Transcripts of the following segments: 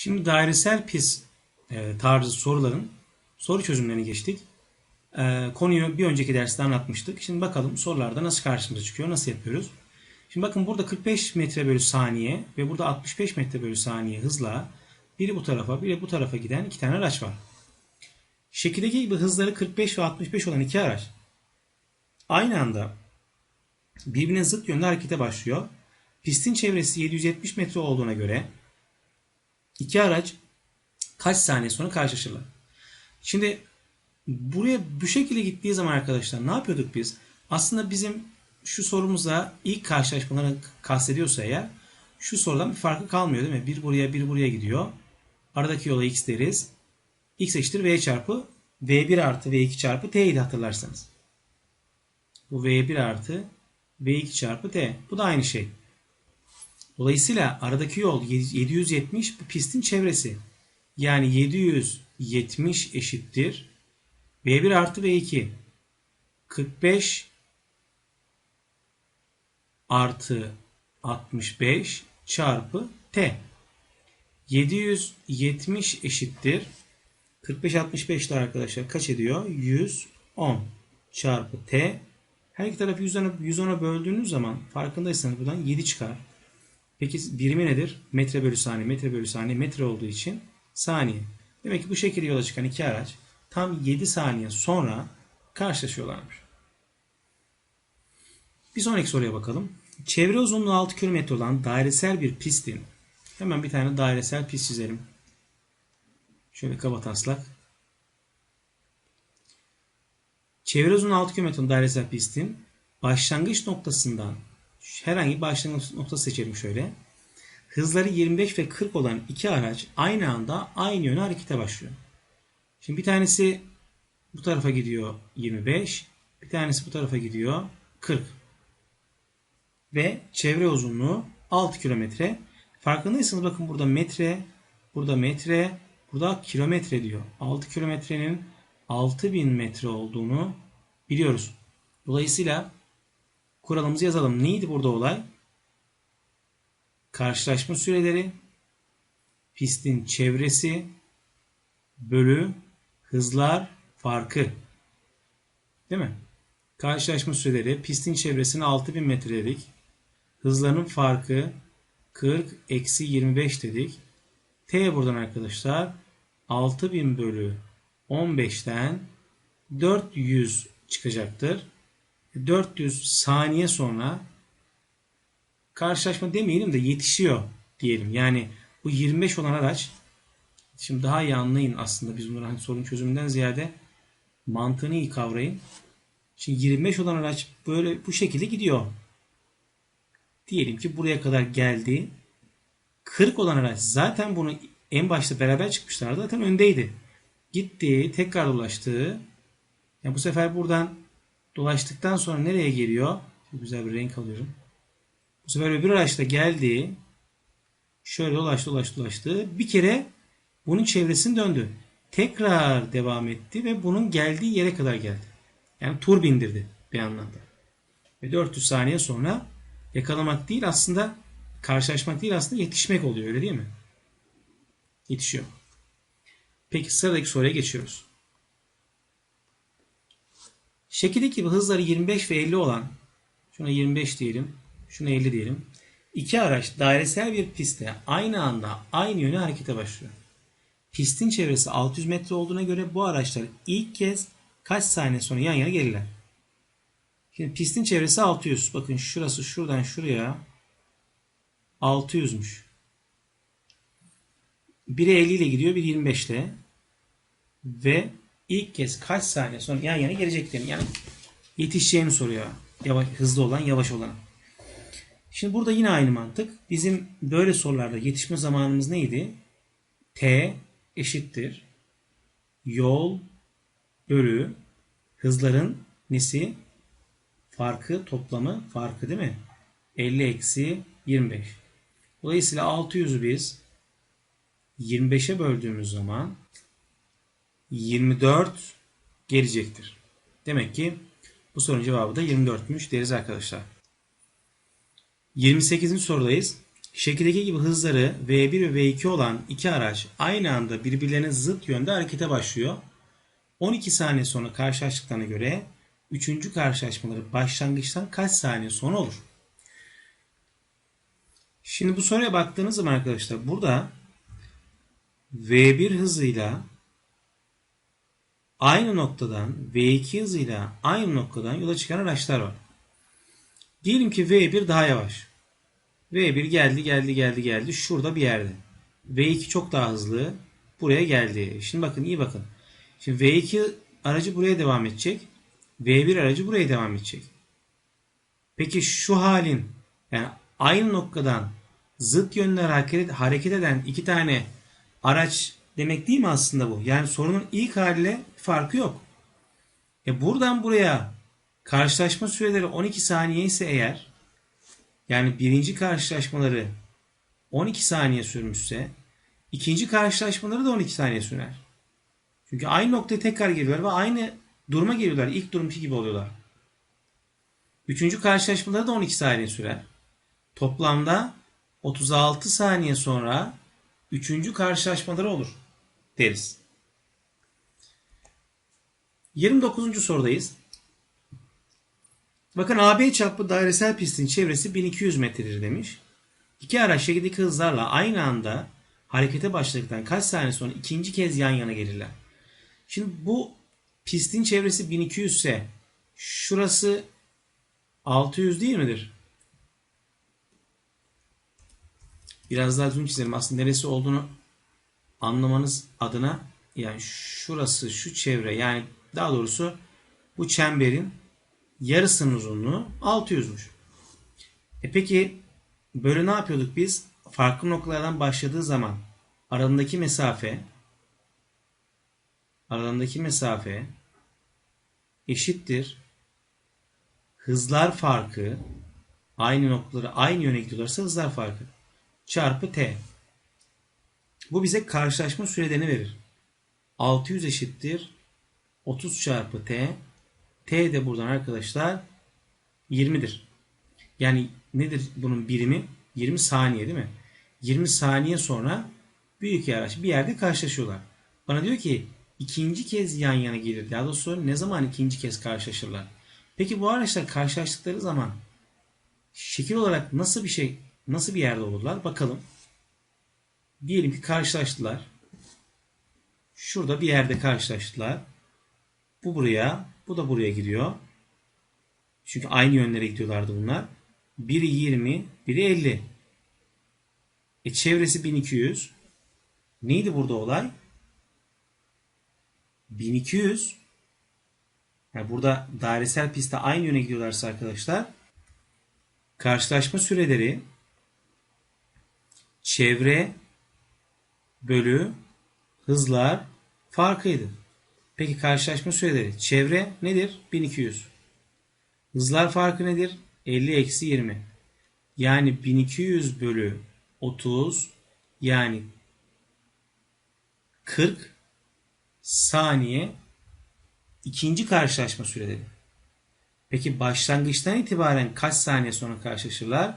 Şimdi dairesel pis e, tarzı soruların soru çözümlerini geçtik. E, konuyu bir önceki derste anlatmıştık. Şimdi bakalım sorularda nasıl karşımıza çıkıyor, nasıl yapıyoruz. Şimdi bakın burada 45 metre bölü saniye ve burada 65 metre bölü saniye hızla biri bu tarafa, biri bu tarafa giden iki tane araç var. Şekildeki gibi hızları 45 ve 65 olan iki araç aynı anda birbirine zıt yönde harekete başlıyor. Pistin çevresi 770 metre olduğuna göre iki araç kaç saniye sonra karşılaşırlar? Şimdi buraya bu şekilde gittiği zaman arkadaşlar ne yapıyorduk biz? Aslında bizim şu sorumuza ilk karşılaşmaları kastediyorsa eğer şu sorudan bir farkı kalmıyor değil mi? Bir buraya bir buraya gidiyor. Aradaki yola x deriz. x eşittir v çarpı v1 artı v2 çarpı t'ydi hatırlarsanız. Bu v1 artı v2 çarpı t. Bu da aynı şey. Dolayısıyla aradaki yol 770 bu pistin çevresi. Yani 770 eşittir. V1 artı V2. 45 artı 65 çarpı T. 770 eşittir. 45 65 de arkadaşlar kaç ediyor? 110 çarpı T. Her iki tarafı 110'a 110'a böldüğünüz zaman farkındaysanız buradan 7 çıkar. Peki birimi nedir? Metre bölü saniye, metre bölü saniye, metre olduğu için saniye. Demek ki bu şekilde yola çıkan iki araç tam 7 saniye sonra karşılaşıyorlarmış. Bir sonraki soruya bakalım. Çevre uzunluğu 6 km olan dairesel bir pistin hemen bir tane dairesel pist çizelim. Şöyle kaba taslak. Çevre uzunluğu 6 km olan dairesel pistin başlangıç noktasından herhangi bir başlangıç noktası seçelim şöyle. Hızları 25 ve 40 olan iki araç aynı anda aynı yöne harekete başlıyor. Şimdi bir tanesi bu tarafa gidiyor 25, bir tanesi bu tarafa gidiyor 40. Ve çevre uzunluğu 6 kilometre. Farkındaysanız bakın burada metre, burada metre, burada kilometre diyor. 6 kilometrenin 6000 metre olduğunu biliyoruz. Dolayısıyla kuralımızı yazalım. Neydi burada olay? Karşılaşma süreleri, pistin çevresi, bölü hızlar farkı. Değil mi? Karşılaşma süreleri, pistin çevresine 6000 metre dedik. Hızlarının farkı 40 eksi 25 dedik. T buradan arkadaşlar 6000 bölü 15'ten 400 çıkacaktır. 400 saniye sonra karşılaşma demeyelim de yetişiyor diyelim. Yani bu 25 olan araç şimdi daha iyi anlayın aslında biz bunları hani sorun çözümünden ziyade mantığını iyi kavrayın. Şimdi 25 olan araç böyle bu şekilde gidiyor. Diyelim ki buraya kadar geldi. 40 olan araç zaten bunu en başta beraber çıkmışlardı. Zaten öndeydi. Gitti, tekrar dolaştı. Yani bu sefer buradan dolaştıktan sonra nereye geliyor? Çok güzel bir renk alıyorum. Bu sefer öbür araç da geldi. Şöyle dolaştı dolaştı dolaştı. Bir kere bunun çevresini döndü. Tekrar devam etti ve bunun geldiği yere kadar geldi. Yani tur bindirdi bir anlamda. Ve 400 saniye sonra yakalamak değil aslında karşılaşmak değil aslında yetişmek oluyor öyle değil mi? Yetişiyor. Peki sıradaki soruya geçiyoruz. Şekildeki gibi hızları 25 ve 50 olan şuna 25 diyelim, şuna 50 diyelim. İki araç dairesel bir pistte aynı anda aynı yöne harekete başlıyor. Pistin çevresi 600 metre olduğuna göre bu araçlar ilk kez kaç saniye sonra yan yana gelirler? Şimdi pistin çevresi 600. Bakın şurası şuradan şuraya 600'müş. Biri 50 ile gidiyor, biri 25 ile. Ve ilk kez kaç saniye sonra yan yana geleceklerini yani yetişeceğini soruyor. Yavaş, hızlı olan, yavaş olan. Şimdi burada yine aynı mantık. Bizim böyle sorularda yetişme zamanımız neydi? T eşittir. Yol bölü hızların nesi? Farkı, toplamı farkı değil mi? 50 eksi 25. Dolayısıyla 600'ü biz 25'e böldüğümüz zaman 24 gelecektir. Demek ki bu sorunun cevabı da 24'müş deriz arkadaşlar. 28. sorudayız. Şekildeki gibi hızları V1 ve V2 olan iki araç aynı anda birbirlerine zıt yönde harekete başlıyor. 12 saniye sonra karşılaştıklarına göre üçüncü karşılaşmaları başlangıçtan kaç saniye sonra olur? Şimdi bu soruya baktığınız zaman arkadaşlar burada V1 hızıyla aynı noktadan V2 hızıyla aynı noktadan yola çıkan araçlar var. Diyelim ki V1 daha yavaş. V1 geldi geldi geldi geldi şurada bir yerde. V2 çok daha hızlı buraya geldi. Şimdi bakın iyi bakın. Şimdi V2 aracı buraya devam edecek. V1 aracı buraya devam edecek. Peki şu halin yani aynı noktadan zıt yönler hareket, eden iki tane araç demek değil mi aslında bu? Yani sorunun ilk haliyle farkı yok. E buradan buraya karşılaşma süreleri 12 saniye ise eğer yani birinci karşılaşmaları 12 saniye sürmüşse ikinci karşılaşmaları da 12 saniye sürer. Çünkü aynı noktaya tekrar geliyorlar ve aynı duruma geliyorlar. İlk durumki gibi oluyorlar. Üçüncü karşılaşmaları da 12 saniye sürer. Toplamda 36 saniye sonra üçüncü karşılaşmaları olur deriz. 29. sorudayız. Bakın AB çaplı dairesel pistin çevresi 1200 metredir demiş. İki araç şekildeki hızlarla aynı anda harekete başladıktan kaç saniye sonra ikinci kez yan yana gelirler. Şimdi bu pistin çevresi 1200 ise şurası 600 değil midir? Biraz daha düzgün çizelim. Aslında neresi olduğunu anlamanız adına yani şurası şu çevre yani daha doğrusu bu çemberin yarısının uzunluğu 600'müş. E peki böyle ne yapıyorduk biz? Farklı noktalardan başladığı zaman aralarındaki mesafe aralarındaki mesafe eşittir hızlar farkı aynı noktalara aynı yöne gidiyorlarsa hızlar farkı çarpı t. Bu bize karşılaşma sürelerini verir. 600 eşittir 30 çarpı t. T de buradan arkadaşlar 20'dir. Yani nedir bunun birimi? 20 saniye değil mi? 20 saniye sonra büyük araç bir yerde karşılaşıyorlar. Bana diyor ki ikinci kez yan yana gelir. Daha doğrusu ne zaman ikinci kez karşılaşırlar? Peki bu araçlar karşılaştıkları zaman şekil olarak nasıl bir şey, nasıl bir yerde olurlar? Bakalım. Diyelim ki karşılaştılar. Şurada bir yerde karşılaştılar. Bu buraya, bu da buraya gidiyor. Çünkü aynı yönlere gidiyorlardı bunlar. Biri 20, biri 50. E çevresi 1200. Neydi burada olay? 1200. Yani burada dairesel pistte aynı yöne gidiyorlarsa arkadaşlar karşılaşma süreleri çevre bölü hızlar farkıydı. Peki karşılaşma süreleri çevre nedir? 1200. Hızlar farkı nedir? 50 eksi 20. Yani 1200 bölü 30 yani 40 saniye ikinci karşılaşma süreleri. Peki başlangıçtan itibaren kaç saniye sonra karşılaşırlar?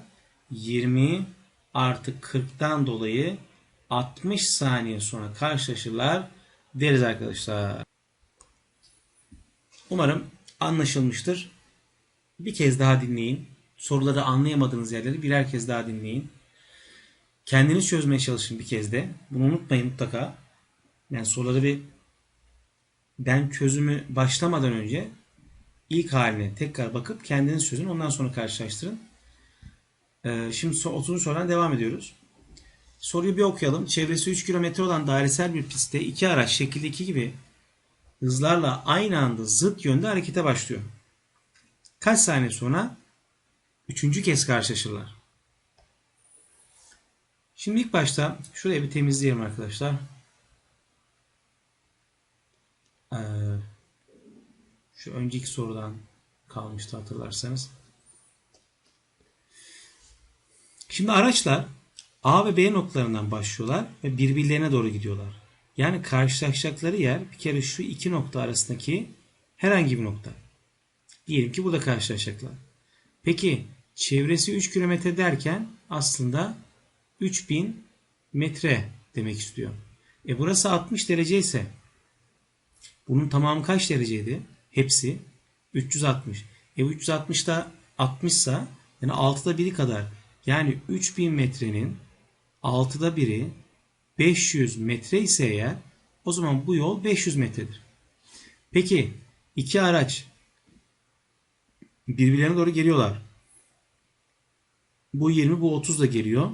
20 artı 40'tan dolayı 60 saniye sonra karşılaşırlar deriz arkadaşlar. Umarım anlaşılmıştır. Bir kez daha dinleyin. Soruları anlayamadığınız yerleri birer kez daha dinleyin. Kendiniz çözmeye çalışın bir kez de. Bunu unutmayın mutlaka. Yani soruları bir ben çözümü başlamadan önce ilk haline tekrar bakıp kendiniz çözün. Ondan sonra karşılaştırın. Ee, şimdi 30. sorudan devam ediyoruz. Soruyu bir okuyalım. Çevresi 3 kilometre olan dairesel bir pistte iki araç şekildeki gibi hızlarla aynı anda zıt yönde harekete başlıyor. Kaç saniye sonra üçüncü kez karşılaşırlar. Şimdi ilk başta şurayı bir temizleyelim arkadaşlar. Ee, şu önceki sorudan kalmıştı hatırlarsanız. Şimdi araçlar A ve B noktalarından başlıyorlar ve birbirlerine doğru gidiyorlar. Yani karşılaşacakları yer bir kere şu iki nokta arasındaki herhangi bir nokta. Diyelim ki burada karşılaşacaklar. Peki çevresi 3 kilometre derken aslında 3000 metre demek istiyor. E burası 60 derece ise bunun tamamı kaç dereceydi? Hepsi 360. E bu 360 da 60 sa yani 6'da biri kadar. Yani 3000 metrenin 6'da biri 500 metre ise eğer o zaman bu yol 500 metredir. Peki iki araç birbirlerine doğru geliyorlar. Bu 20 bu 30 da geliyor.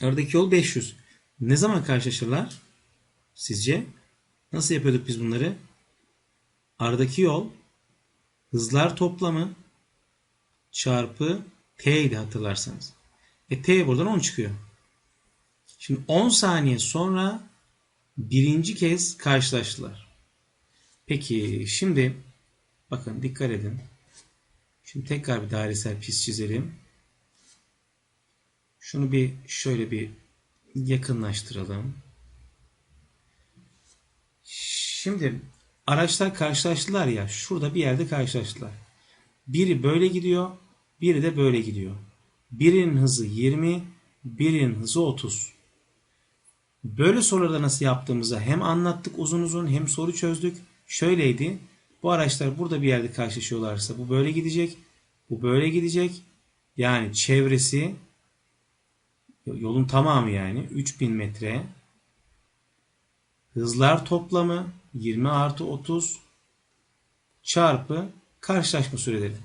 Aradaki yol 500. Ne zaman karşılaşırlar? Sizce? Nasıl yapıyorduk biz bunları? Aradaki yol hızlar toplamı çarpı t idi hatırlarsanız. E t buradan 10 çıkıyor. Şimdi 10 saniye sonra birinci kez karşılaştılar. Peki şimdi bakın dikkat edin. Şimdi tekrar bir dairesel pist çizelim. Şunu bir şöyle bir yakınlaştıralım. Şimdi araçlar karşılaştılar ya. Şurada bir yerde karşılaştılar. Biri böyle gidiyor, biri de böyle gidiyor. Birinin hızı 20, birinin hızı 30. Böyle sorularda nasıl yaptığımızı hem anlattık uzun uzun hem soru çözdük. Şöyleydi. Bu araçlar burada bir yerde karşılaşıyorlarsa bu böyle gidecek. Bu böyle gidecek. Yani çevresi yolun tamamı yani 3000 metre. Hızlar toplamı 20 artı 30 çarpı karşılaşma süreleri.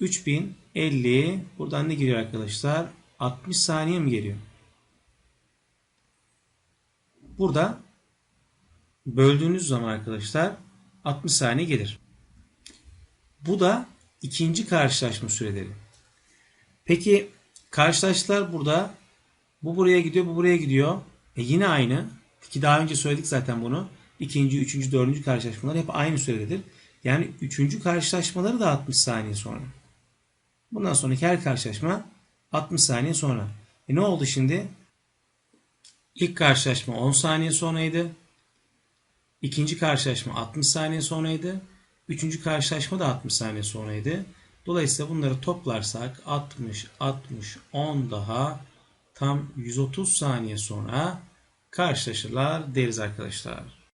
3050 buradan ne geliyor arkadaşlar? 60 saniye mi geliyor? Burada böldüğünüz zaman arkadaşlar 60 saniye gelir. Bu da ikinci karşılaşma süreleri. Peki karşılaştılar burada. Bu buraya gidiyor, bu buraya gidiyor. E yine aynı. Ki daha önce söyledik zaten bunu. İkinci, üçüncü, dördüncü karşılaşmalar hep aynı sürededir. Yani üçüncü karşılaşmaları da 60 saniye sonra. Bundan sonraki her karşılaşma 60 saniye sonra. E ne oldu şimdi? İlk karşılaşma 10 saniye sonraydı. İkinci karşılaşma 60 saniye sonraydı. Üçüncü karşılaşma da 60 saniye sonraydı. Dolayısıyla bunları toplarsak 60, 60, 10 daha tam 130 saniye sonra karşılaşırlar deriz arkadaşlar.